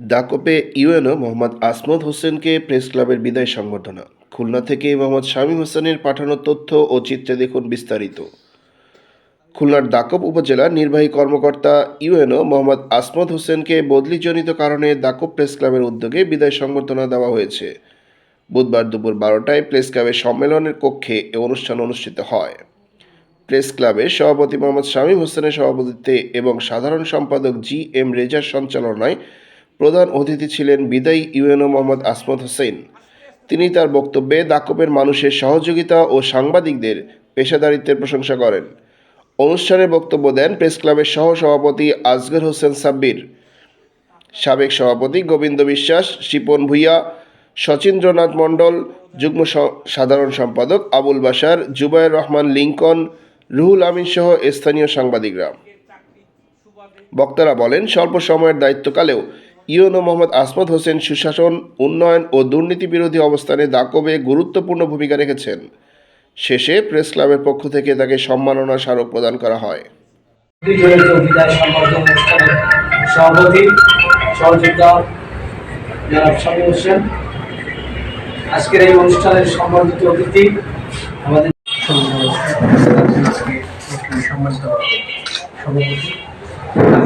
দাকপে UNO Mohammad Asmat হোসেনকে press ক্লাবের বিদায় সংবর্ধনা। খুলনা থেকে মোহাম্মদ শামীম হোসেনের পাঠানো তথ্য ও চিত্রে দেখুন বিস্তারিত। খুলনার দাকব উপজেলার নির্বাহী কর্মকর্তা ইউএনও মোহাম্মদ আসমত হোসেনকে বদলিজনিত কারণে দাকব প্রেস ক্লাবের উদ্যোগে বিদায় সংবর্ধনা দেওয়া হয়েছে। বুধবার দুপুর বারোটায় প্রেস ক্লাবের সম্মেলনের কক্ষে এ অনুষ্ঠান অনুষ্ঠিত হয়। প্রেস ক্লাবের সভাপতি মোহাম্মদ শামীম হোসেনের সভাপতিত্বে এবং সাধারণ সম্পাদক জি এম রেজার সঞ্চালনায় প্রধান অতিথি ছিলেন বিদায়ী ইউএনও মোহাম্মদ আসমত হোসেন। তিনি তার বক্তব্যে দাকবের মানুষের সহযোগিতা ও সাংবাদিকদের পেশাদারিত্বের প্রশংসা করেন। অনুষ্ঠানে বক্তব্য দেন প্রেস ক্লাবের সহ সভাপতি আজগর হোসেন সাব্বির, সাবেক সভাপতি গোবিন্দ বিশ্বাস, শিপন ভূঁইয়া শচীন্দ্রনাথ মণ্ডল, যুগ্ম সাধারণ সম্পাদক আবুল বাশার, জুবায়ের রহমান লিঙ্কন, রুহুল আমিন সহ স্থানীয় সাংবাদিকরা। বক্তারা বলেন, স্বল্প সময়ের দায়িত্বকালেও ইউএনও মোহাম্মদ আসমত হোসেন সুশাসন, উন্নয়ন ও দুর্নীতি বিরোধী অবস্থানে দাকবে গুরুত্বপূর্ণ ভূমিকা রেখেছেন। শেষে প্রেস ক্লাবের পক্ষ থেকে তাকে সম্মাননা স্মারক প্রদান করা হয়। আজকের এই অনুষ্ঠানের সম্মানিত অতিথি আমাদের সম্মানিত সভাপতি।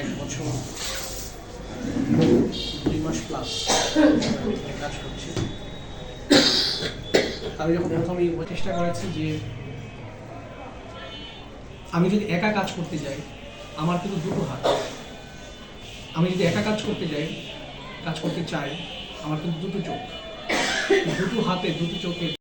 এক বছর, দুই মাস প্লাস কাজ করছি। আমি যখন প্রথমেই চেষ্টা করেছি যে আমি যদি একা কাজ করতে যাই, আমার কিন্তু দুটো হাত। আমি যদি একা কাজ করতে যাই, কাজ করতে চাই, আমার কিন্তু দুটো চোখ। দুটো হাতে, দুটো চোখে